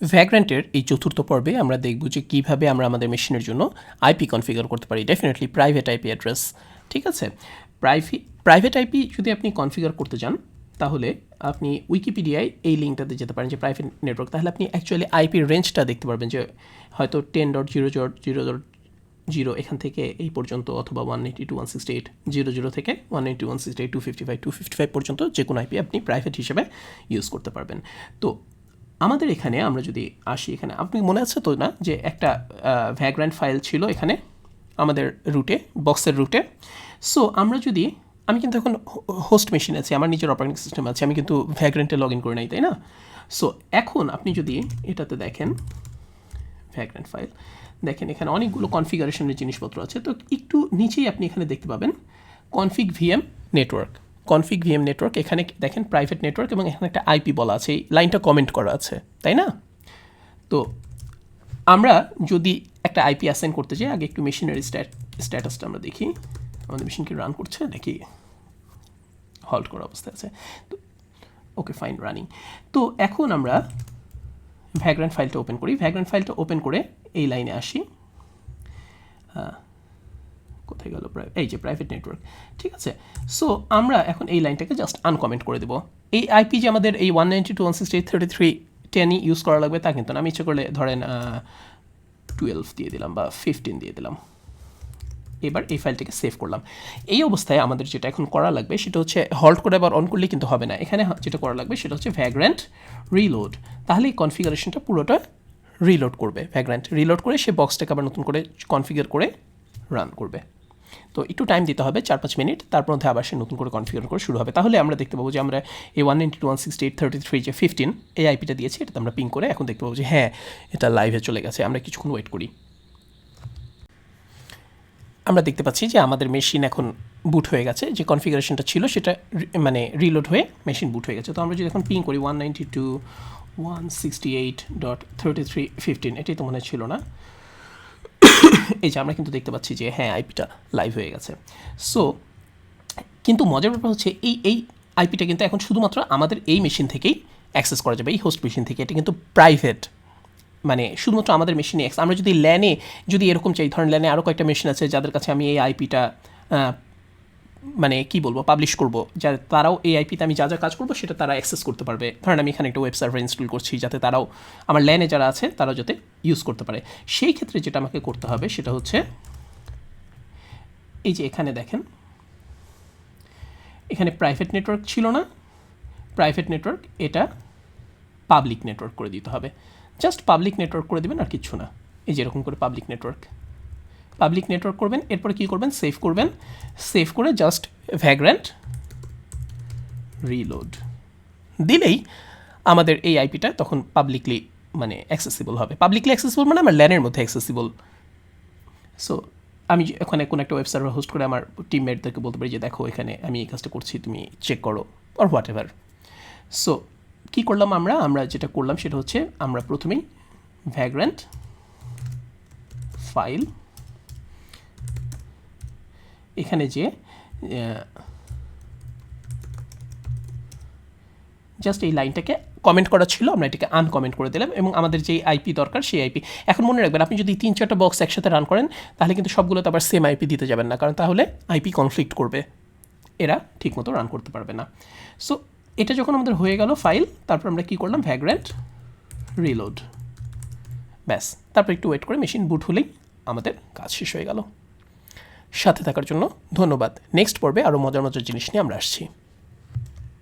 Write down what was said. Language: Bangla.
ভ্যাগ্রান্টের এই চতুর্থ পর্বে আমরা দেখব যে কীভাবে আমরা আমাদের মেশিনের জন্য আইপি কনফিগার করতে পারি। ডেফিনেটলি প্রাইভেট আইপি অ্যাড্রেস ঠিক আছে? প্রাইভি প্রাইভেট আইপি যদি আপনি কনফিগার করতে চান, তাহলে আপনি উইকিপিডিয়ায় এই লিঙ্কটাতে যেতে পারেন যে প্রাইভেট নেটওয়ার্ক তাহলে আপনি অ্যাকচুয়ালি আইপি রেঞ্জটা দেখতে পারবেন যে হয়তো ten dot zero dot zero dot zero এখান থেকে এই পর্যন্ত অথবা one eighty two one sixty eight zero zero থেকে one eighty one sixty eight two fifty five two fifty five পর্যন্ত যে কোনো আইপি আপনি প্রাইভেট হিসেবে ইউজ করতে পারবেন। তো আমাদের এখানে আমরা যদি আসি এখানে, আপনি মনে আছে তো না যে একটা ভ্যাগ্রান্ট ফাইল ছিল এখানে, আমাদের রুটে বক্সের রুটে সো আমরা যদি, আমি কিন্তু এখন হোস্ট মেশিন আছে, আমার নিজের অপারেটিং সিস্টেম আছে, আমি কিন্তু ভ্যাগ্রেন্টে লগ ইন করে নাই, তাই না? সো এখন আপনি যদি এটাতে দেখেন ভ্যাগ্রেন্ট ফাইল দেখেন এখানে অনেকগুলো কনফিগারেশনের জিনিসপত্র আছে, তো একটু নিচেই আপনি এখানে দেখতে পাবেন config VM network config VM network এখানে দেখেন প্রাইভেট নেটওয়ার্ক এবং এখানে একটা আইপি বলা আছে এই লাইনটা কমেন্ট করা আছে তাই না? তো আমরা যদি একটা আইপি অ্যাসাইন করতে চাই আগে একটু মেশিনের স্ট্যাটাসটা আমরা দেখি। আমাদের মেশিন কি রান করছে? নাকি হল্ট করা অবস্থায় আছে। তো ওকে ফাইন রানিং তো এখন আমরা ভ্যাগ্রান্ট ফাইলটা ওপেন করি। ভ্যাগ্রান্ট ফাইলটা ওপেন করে এই লাইনে আসি। আহ, কোথায় গেল? এই যে প্রাইভেট নেটওয়ার্ক ঠিক আছে? সো আমরা এখন এই লাইনটাকে জাস্ট আনকমেন্ট করে দেবো। এই আইপি যে আমাদের এই one ninety two one sixty eight thirty three টেনই use করা লাগবে, তা কিন্তু না। আমি ইচ্ছে করলে ধরেন টুয়েলভ দিয়ে দিলাম বা ফিফটিন দিয়ে দিলাম। এবার এই ফাইলটাকে সেভ করলাম। এই অবস্থায় আমাদের যেটা এখন করা লাগবে, সেটা হচ্ছে হল্ট করে আবার অন করলে কিন্তু হবে না। এখানে যেটা করা লাগবে, সেটা হচ্ছে ভ্যাগ্র্যান্ট রিলোড তাহলে এই কনফিগারেশনটা পুরোটা রিলোড করবে। ভ্যাগ্র্যান্ট রিলোড করে সে বক্সটাকে আবার নতুন করে কনফিগার করে রান করবে। তো একটু টাইম দিতে হবে চার পাঁচ মিনিট তারপর মধ্যে আবার সে নতুন করে কনফিগার করে শুরু হবে। তাহলে আমরা দেখতে পাবো যে আমরা এই one ninety one sixty eight thirty three যে ফিফটিন এই আইপিটা দিয়েছি, এটাতে আমরা পিং করে এখন দেখতে পাবো যে হ্যাঁ এটা লাইভে চলে গেছে। আমরা কিছুক্ষণ ওয়েট করি। আমরা দেখতে পাচ্ছি যে আমাদের মেশিন এখন বুট হয়ে গেছে। যে কনফিগারেশনটা ছিল, সেটা মানে রিলোড হয়ে মেশিন বুট হয়ে গেছে। তো আমরা যদি এখন পিং করি one ninety two one sixty eight dot thirty three fifteen এটাই তো মনে ছিল না। এই যে আমরা কিন্তু দেখতে পাচ্ছি যে হ্যাঁ আইপিটা লাইভ হয়ে গেছে। সো কিন্তু মজার ব্যাপার হচ্ছে এই এই আইপিটা কিন্তু এখন শুধুমাত্র আমাদের এই মেশিন থেকেই অ্যাক্সেস করা যাবে, এই হোস্ট মেশিন থেকে। এটা কিন্তু প্রাইভেট মানে শুধুমাত্র আমাদের মেশিনে এক্স আমরা যদি ল্যানে যদি এরকম চাই, ধরেন ল্যানে আরও কয়েকটা মেশিন আছে যাদের কাছে আমি এই আইপিটা মানে কি বলব পাবলিশ করব। যাতে তারাও এই আইপিতে আমি যা যা কাজ করব সেটা তারা অ্যাক্সেস করতে পারবে। ধরেন আমি এখানে একটা ওয়েব সার্ভার ইনস্টল করছি যাতে তারাও, আমার ল্যানে যারা আছে তারা যাতে ইউজ করতে পারে। সেই ক্ষেত্রে যেটা আমাকে করতে হবে সেটা হচ্ছে, এই যে এখানে দেখেন, এখানে প্রাইভেট নেটওয়ার্ক ছিল না। প্রাইভেট নেটওয়ার্ক এটা পাবলিক নেটওয়ার্ক করে দিতে হবে। জাস্ট পাবলিক নেটওয়ার্ক করে দেবেন আর কিচ্ছু না। এই যে এরকম করে পাবলিক নেটওয়ার্ক পাবলিক নেটওয়ার্ক করবেন, এরপরে কী করবেন? সেভ করবেন। সেভ করে জাস্ট ভ্যাগ্র্যান্ট রিলোড দিলেই আমাদের এই আইপিটা তখন পাবলিকলি মানে অ্যাক্সেসিবল হবে। পাবলিকলি অ্যাক্সেসিবল মানে আমার ল্যানের মধ্যে অ্যাক্সেসিবল সো আমি যে ওখানে কোনো একটা ওয়েব সার্ভার হোস্ট করে আমার টিমমেটদেরকে বলতে পারি যে, দেখো, এখানে আমি এই কাজটা করছি, তুমি চেক করো অর হোয়াট এভার সো কী করলাম আমরা? আমরা যেটা করলাম সেটা হচ্ছে, আমরা প্রথমেই ভ্যাগ্র্যান্ট ফাইল এখানে যে জাস্ট এই লাইনটাকে কমেন্ট করা ছিল, আমরা এটাকে আনকমেন্ট করে দিলাম এবং আমাদের যেই আইপি দরকার সেই আইপি এখন মনে রাখবেন, আপনি যদি তিন চারটা বক্স একসাথে রান করেন, তাহলে কিন্তু সবগুলোতে আবার সেম আইপি দিতে যাবেন না, কারণ তাহলে আইপি কনফ্লিক্ট করবে। এরা ঠিকমতো রান করতে পারবে না। সো এটা যখন আমাদের হয়ে গেল ফাইল তারপর আমরা কি করলাম? ভ্যাগ্রেন্ট রিলোড ব্যাস, তারপর একটু ওয়েট করে মেশিন বুট হলেই আমাদের কাজ শেষ হয়ে গেল। সাথে থাকার জন্য ধন্যবাদ। নেক্সট পর্বে আরও মজার মজার জিনিস নিয়ে আমরা আসছি।